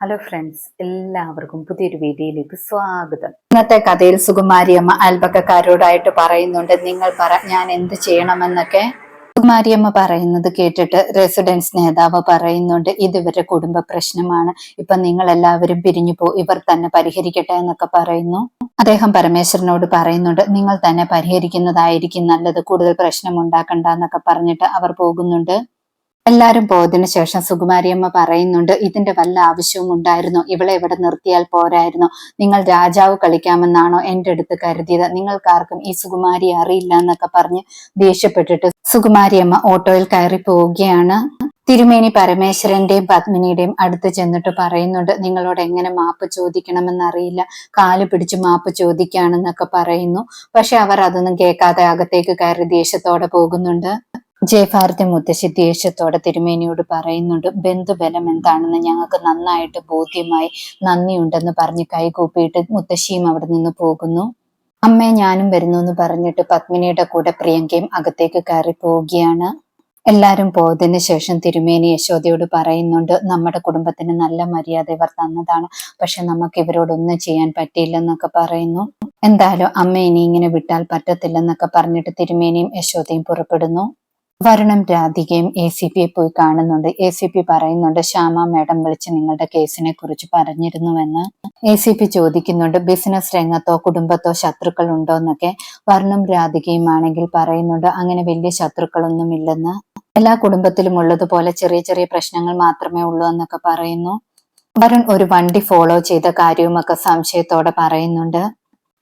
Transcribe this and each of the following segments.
Hello friends എല്ലാവർക്കും പുതിയൊരു വീഡിയോയിലേക്ക് സ്വാഗതം. ഇന്നത്തെ കഥയിൽ സുകുമാരിയമ്മ അയൽപക്കക്കാരോടായിട്ട് പറയുന്നുണ്ട് നിങ്ങൾ പറ ഞാൻ എന്ത് ചെയ്യണമെന്നൊക്കെ? സുകുമാരിയമ്മ പറയുന്നത് കേട്ടിട്ട് റെസിഡൻസ് നേതാവ് പറയുന്നുണ്ട് ഇത് ഇവരുടെ കുടുംബ പ്രശ്നമാണ്. ഇപ്പൊ നിങ്ങൾ എല്ലാവരും പിരിഞ്ഞു പോ ഇവർ തന്നെ പരിഹരിക്കട്ടെ എന്നൊക്കെ പറയുന്നു. അദ്ദേഹം പരമേശ്വരനോട് പറയുന്നുണ്ട് നിങ്ങൾ തന്നെ പരിഹരിക്കുന്നതായിരിക്കും നല്ലത്. കൂടുതൽ പ്രശ്നം ഉണ്ടാക്കണ്ട എന്നൊക്കെ പറഞ്ഞിട്ട് അവർ പോകുന്നുണ്ട്. എല്ലാരും പോയതിനു ശേഷം സുകുമാരിയമ്മ പറയുന്നുണ്ട് ഇതിന്റെ വല്ല ആവശ്യവും ഉണ്ടായിരുന്നു? ഇവളെ ഇവിടെ നിർത്തിയാൽ പോരായിരുന്നു? നിങ്ങൾ രാജാവ് കളിക്കാമെന്നാണോ എന്റെ അടുത്ത് കരുതിയത്? നിങ്ങൾക്കാർക്കും ഈ സുകുമാരി അറിയില്ല എന്നൊക്കെ പറഞ്ഞ് ദേഷ്യപ്പെട്ടിട്ട് സുകുമാരിയമ്മ ഓട്ടോയിൽ കയറി പോവുകയാണ്. തിരുമേനി പരമേശ്വരന്റെയും പത്മിനിയുടെയും അടുത്ത് ചെന്നിട്ട് പറയുന്നുണ്ട് നിങ്ങളോട് എങ്ങനെ മാപ്പ് ചോദിക്കണമെന്നറിയില്ല. കാൽ പിടിച്ച് മാപ്പ് ചോദിക്കുകയാണെന്നൊക്കെ പറയുന്നു. പക്ഷെ അവർ അതൊന്നും കേൾക്കാതെ അകത്തേക്ക് കയറി ദേഷ്യത്തോടെ പോകുന്നുണ്ട്. ജയഭാരതി മുത്തശ്ശി ദേഷ്യത്തോടെ തിരുമേനിയോട് പറയുന്നുണ്ട് ബന്ധുബലം എന്താണെന്ന് ഞങ്ങൾക്ക് നന്നായിട്ട് ബോധ്യമായി നന്ദിയുണ്ടെന്ന് പറഞ്ഞ് കൈകൂപ്പിയിട്ട് മുത്തശ്ശിയും അവിടെ നിന്ന് പോകുന്നു. അമ്മേ ഞാനും വരുന്നു എന്ന് പറഞ്ഞിട്ട് പത്മിനിയുടെ കൂടെ പ്രിയങ്കയും അകത്തേക്ക് കയറി പോവുകയാണ്. എല്ലാവരും പോയതിന് ശേഷം തിരുമേനി യശോദയോട് പറയുന്നുണ്ട് നമ്മുടെ കുടുംബത്തിന് നല്ല മര്യാദ ഇവർ തന്നതാണ്. പക്ഷെ നമുക്ക് ഇവരോടൊന്നും ചെയ്യാൻ പറ്റിയില്ലെന്നൊക്കെ പറയുന്നു. എന്തായാലും അമ്മ ഇനി ഇങ്ങനെ വിട്ടാൽ പറ്റത്തില്ലെന്നൊക്കെ പറഞ്ഞിട്ട് തിരുമേനിയും യശോദയും പുറപ്പെടുന്നു. വരുണും രാധികയും എ സി പിയെ പോയി കാണുന്നുണ്ട്. എ സി പി പറയുന്നുണ്ട് ശ്യാമ മാഡം വിളിച്ച് നിങ്ങളുടെ കേസിനെ കുറിച്ച് പറഞ്ഞിരുന്നുവെന്ന്. എ സി പി ചോദിക്കുന്നുണ്ട് ബിസിനസ് രംഗത്തോ കുടുംബത്തോ ശത്രുക്കൾ ഉണ്ടോ എന്നൊക്കെ വരണം രാധികയും ആണെങ്കിൽ പറയുന്നുണ്ട് അങ്ങനെ വലിയ ശത്രുക്കളൊന്നും ഇല്ലെന്ന് എല്ലാ കുടുംബത്തിലും ഉള്ളതുപോലെ ചെറിയ ചെറിയ പ്രശ്നങ്ങൾ മാത്രമേ ഉള്ളൂ എന്നൊക്കെ പറയുന്നു. വരുൺ ഒരു വണ്ടി ഫോളോ ചെയ്ത കാര്യവുമൊക്കെ സംശയത്തോടെ പറയുന്നുണ്ട്.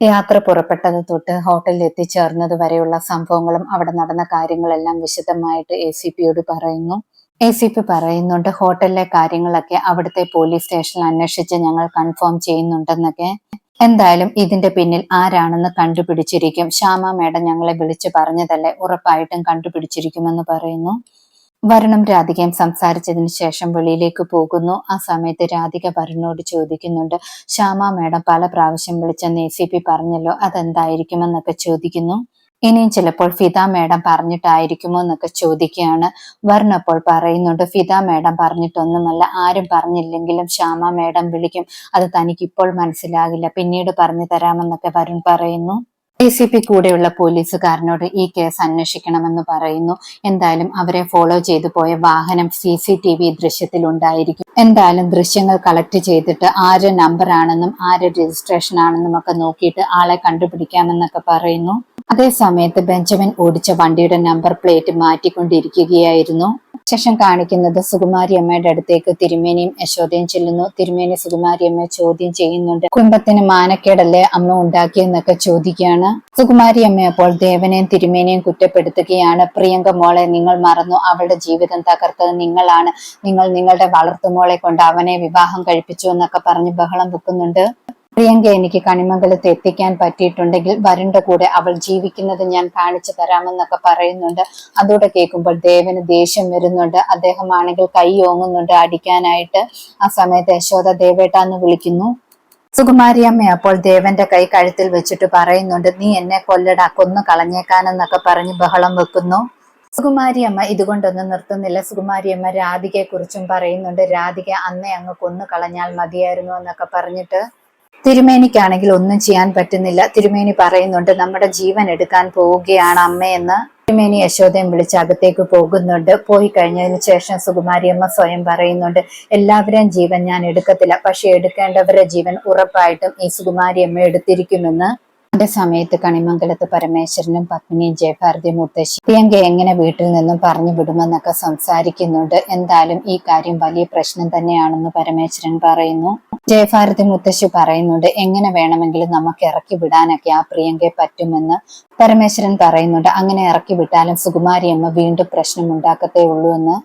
യാത്ര പുറപ്പെട്ടത് തൊട്ട് ഹോട്ടലിൽ എത്തിച്ചേർന്നത് വരെയുള്ള സംഭവങ്ങളും അവിടെ നടന്ന കാര്യങ്ങളെല്ലാം വിശദമായിട്ട് എ സി പിയോട് പറയുന്നു. എ സി പി പറയുന്നുണ്ട് ഹോട്ടലിലെ കാര്യങ്ങളൊക്കെ അവിടുത്തെ പോലീസ് സ്റ്റേഷനിൽ അന്വേഷിച്ച് ഞങ്ങൾ കൺഫേം ചെയ്യുന്നുണ്ടെന്നൊക്കെ. എന്തായാലും ഇതിന്റെ പിന്നിൽ ആരാണെന്ന് കണ്ടുപിടിച്ചിരിക്കും. ശ്യാമ മേഡം ഞങ്ങളെ വിളിച്ചു പറഞ്ഞതല്ലേ ഉറപ്പായിട്ടും കണ്ടുപിടിച്ചിരിക്കുമെന്ന് പറയുന്നു. വരുണും രാധികയും സംസാരിച്ചതിന് ശേഷം വെളിയിലേക്ക് പോകുന്നു. ആ സമയത്ത് രാധിക വരുണിനോട് ചോദിക്കുന്നുണ്ട് ശ്യാമ മേഡം പല പ്രാവശ്യം വിളിച്ചെന്ന് എ സി പി പറഞ്ഞല്ലോ അതെന്തായിരിക്കുമെന്നൊക്കെ ചോദിക്കുന്നു. ഇനിയും ചിലപ്പോൾ ഫിദ മേഡം പറഞ്ഞിട്ടായിരിക്കുമോ എന്നൊക്കെ ചോദിക്കുകയാണ്. വർണപ്പോൾ പറയുന്നുണ്ട് ഫിദ മേഡം പറഞ്ഞിട്ടൊന്നുമല്ല ആരും പറഞ്ഞില്ലെങ്കിലും ശ്യാമ മേഡം വിളിക്കും. അത് തനിക്കിപ്പോൾ മനസ്സിലാകില്ല. പിന്നീട് പറഞ്ഞു തരാമെന്നൊക്കെ വരുൺ പറയുന്നു. എ സി പി കൂടെയുള്ള പോലീസുകാരനോട് ഈ കേസ് അന്വേഷിക്കണമെന്ന് പറയുന്നു. എന്തായാലും അവരെ ഫോളോ ചെയ്തു പോയ വാഹനം സി സി ടി വി ദൃശ്യത്തിൽ ഉണ്ടായിരിക്കും എന്തായാലും ദൃശ്യങ്ങൾ കളക്ട് ചെയ്തിട്ട് ആര് നമ്പർ ആണെന്നും ആര് രജിസ്ട്രേഷൻ ആണെന്നും ഒക്കെ നോക്കിയിട്ട് ആളെ കണ്ടുപിടിക്കാമെന്നൊക്കെ പറയുന്നു. അതേ സമയത്ത് ബെഞ്ചമിൻ ഓടിച്ച വണ്ടിയുടെ നമ്പർ പ്ലേറ്റ് മാറ്റിക്കൊണ്ടിരിക്കുകയായിരുന്നു. ശേഷം കാണിക്കുന്നത് സുകുമാരി അമ്മയുടെ അടുത്തേക്ക് തിരുമേനിയും യശോദയും ചെല്ലുന്നു. തിരുമേനി സുകുമാരി അമ്മയെ ചോദ്യം ചെയ്യുന്നുണ്ട്. കുടുംബത്തിന് മാനക്കേടല്ലേ അമ്മ ഉണ്ടാക്കിയെന്നൊക്കെ ചോദിക്കുകയാണ്. സുകുമാരി അമ്മ അപ്പോൾ ദേവനെയും തിരുമേനിയും കുറ്റപ്പെടുത്തുകയാണ്. പ്രിയങ്ക മോളെ നിങ്ങൾ മറന്നു. അവളുടെ ജീവിതം തകർത്തത് നിങ്ങളാണ്. നിങ്ങൾ നിങ്ങളുടെ വളർത്തുമോളെ കൊണ്ട് അവനെ വിവാഹം കഴിപ്പിച്ചു എന്നൊക്കെ പറഞ്ഞ് ബഹളം വെക്കുന്നുണ്ട്. പ്രിയങ്ക എനിക്ക് കണിമംഗലത്ത് എത്തിക്കാൻ പറ്റിയിട്ടുണ്ടെങ്കിൽ വരുണിന്റെ കൂടെ അവൾ ജീവിക്കുന്നത് ഞാൻ കാണിച്ചു തരാമെന്നൊക്കെ പറയുന്നുണ്ട്. അതോടെ കേൾക്കുമ്പോൾ ദേവന് ദേഷ്യം വരുന്നുണ്ട്. അദ്ദേഹമാണെങ്കിൽ കൈ ഓങ്ങുന്നുണ്ട് അടിക്കാനായിട്ട്. ആ സമയത്ത് യശോദ ദേവേട്ട എന്ന് വിളിക്കുന്നു. സുകുമാരി അമ്മ അപ്പോൾ ദേവന്റെ കൈ കഴുത്തിൽ വെച്ചിട്ട് പറയുന്നുണ്ട് നീ എന്നെ കൊല്ലടാ കൊന്നു കളഞ്ഞേക്കാനെന്നൊക്കെ പറഞ്ഞ് ബഹളം വെക്കുന്നു. സുകുമാരിയമ്മ ഇതുകൊണ്ടൊന്നും നിർത്തുന്നില്ല. സുകുമാരിയമ്മ രാധികയെ കുറിച്ചും പറയുന്നുണ്ട് രാധിക അന്നേ അങ്ങ് കൊന്നു കളഞ്ഞാൽ മതിയായിരുന്നു എന്നൊക്കെ പറഞ്ഞിട്ട് തിരുമേനിക്കാണെങ്കിൽ ഒന്നും ചെയ്യാൻ പറ്റുന്നില്ല. തിരുമേനി പറയുന്നുണ്ട് നമ്മുടെ ജീവൻ എടുക്കാൻ പോവുകയാണ് അമ്മയെന്ന് തിരുമേനി യശോദയും വിളിച്ച് അകത്തേക്ക് പോകുന്നുണ്ട്. പോയി കഴിഞ്ഞതിന് ശേഷം സുകുമാരിയമ്മ സ്വയം പറയുന്നുണ്ട് എല്ലാവരെയും ജീവൻ ഞാൻ എടുക്കത്തില്ല. പക്ഷെ എടുക്കേണ്ടവരുടെ ജീവൻ ഉറപ്പായിട്ടും ഈ സുകുമാരിയമ്മ എടുത്തിരിക്കുമെന്ന്. അതേ സമയത്ത് കണിമംഗലത്ത് പരമേശ്വരനും പത്മിനിയും ജയഭാരതി മുത്തശ്ശി പ്രിയങ്ക എങ്ങനെ വീട്ടിൽ നിന്നും പറഞ്ഞു വിടുമെന്നൊക്കെ സംസാരിക്കുന്നുണ്ട്. എന്തായാലും ഈ കാര്യം വലിയ പ്രശ്നം തന്നെയാണെന്ന് പരമേശ്വരൻ പറയുന്നു. ജയഭാരതി മുത്തശ്ശി പറയുന്നുണ്ട് എങ്ങനെ വേണമെങ്കിലും നമുക്ക് ഇറക്കി വിടാനൊക്കെ ആ പ്രിയങ്കയെ പറ്റുമെന്ന് പരമേശ്വരൻ പറയുന്നുണ്ട്. അങ്ങനെ ഇറക്കി വിട്ടാലും സുകുമാരി അമ്മ വീണ്ടും പ്രശ്നം ഉണ്ടാക്കത്തേ ഉള്ളൂ എന്ന്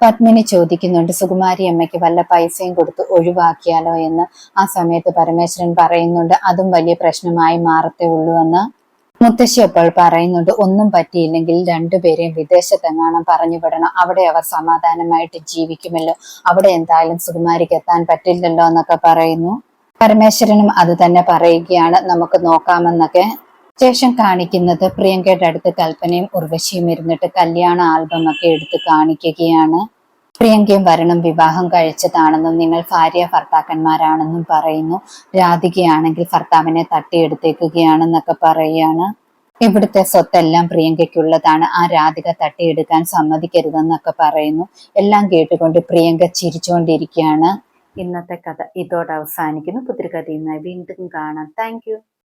പത്മിനി ചോദിക്കുന്നുണ്ട്. സുകുമാരി അമ്മയ്ക്ക് വല്ല പൈസയും കൊടുത്ത് ഒഴിവാക്കിയാലോ എന്ന് ആ സമയത്ത് പരമേശ്വരൻ പറയുന്നുണ്ട്. അതും വലിയ പ്രശ്നമായി മാറത്തേ ഉള്ളൂ എന്ന് മുത്തശ്ശി അപ്പോൾ പറയുന്നുണ്ട് ഒന്നും പറ്റിയില്ലെങ്കിൽ രണ്ടുപേരെയും വിദേശത്തെങ്ങാനും പറഞ്ഞു വിടണം. അവിടെ അവർ സമാധാനമായിട്ട് ജീവിക്കുമല്ലോ. അവിടെ എന്തായാലും സുകുമാരിക്ക് എത്താൻ പറ്റില്ലല്ലോ എന്നൊക്കെ പറയുന്നു. പരമേശ്വരനും അത് തന്നെ പറയുകയാണ്. നമുക്ക് നോക്കാമെന്നൊക്കെ ശേഷം കാണിക്കുന്നത് പ്രിയങ്കയുടെ അടുത്ത് കൽപ്പനയും ഉർവശിയും ഇരുന്നിട്ട് കല്യാണ ആൽബം ഒക്കെ എടുത്ത് കാണിക്കുകയാണ്. പ്രിയങ്കയും വരണം വിവാഹം കഴിച്ചതാണെന്നും നിങ്ങൾ ഭാര്യ ഭർത്താക്കന്മാരാണെന്നും പറയുന്നു. രാധികയാണെങ്കിൽ ഭർത്താവിനെ തട്ടിയെടുത്തേക്കുകയാണെന്നൊക്കെ പറയുകയാണ് ഇവിടുത്തെ സ്വത്തെല്ലാം പ്രിയങ്കയ്ക്കുള്ളതാണ്. ആ രാധിക തട്ടിയെടുക്കാൻ സമ്മതിക്കരുതെന്നൊക്കെ പറയുന്നു. എല്ലാം കേട്ടുകൊണ്ട് പ്രിയങ്ക ചിരിച്ചുകൊണ്ടിരിക്കുകയാണ്. ഇന്നത്തെ കഥ ഇതോടെ അവസാനിക്കുന്നു. പുതിരി കഥയുമായി വീണ്ടും കാണാം. താങ്ക്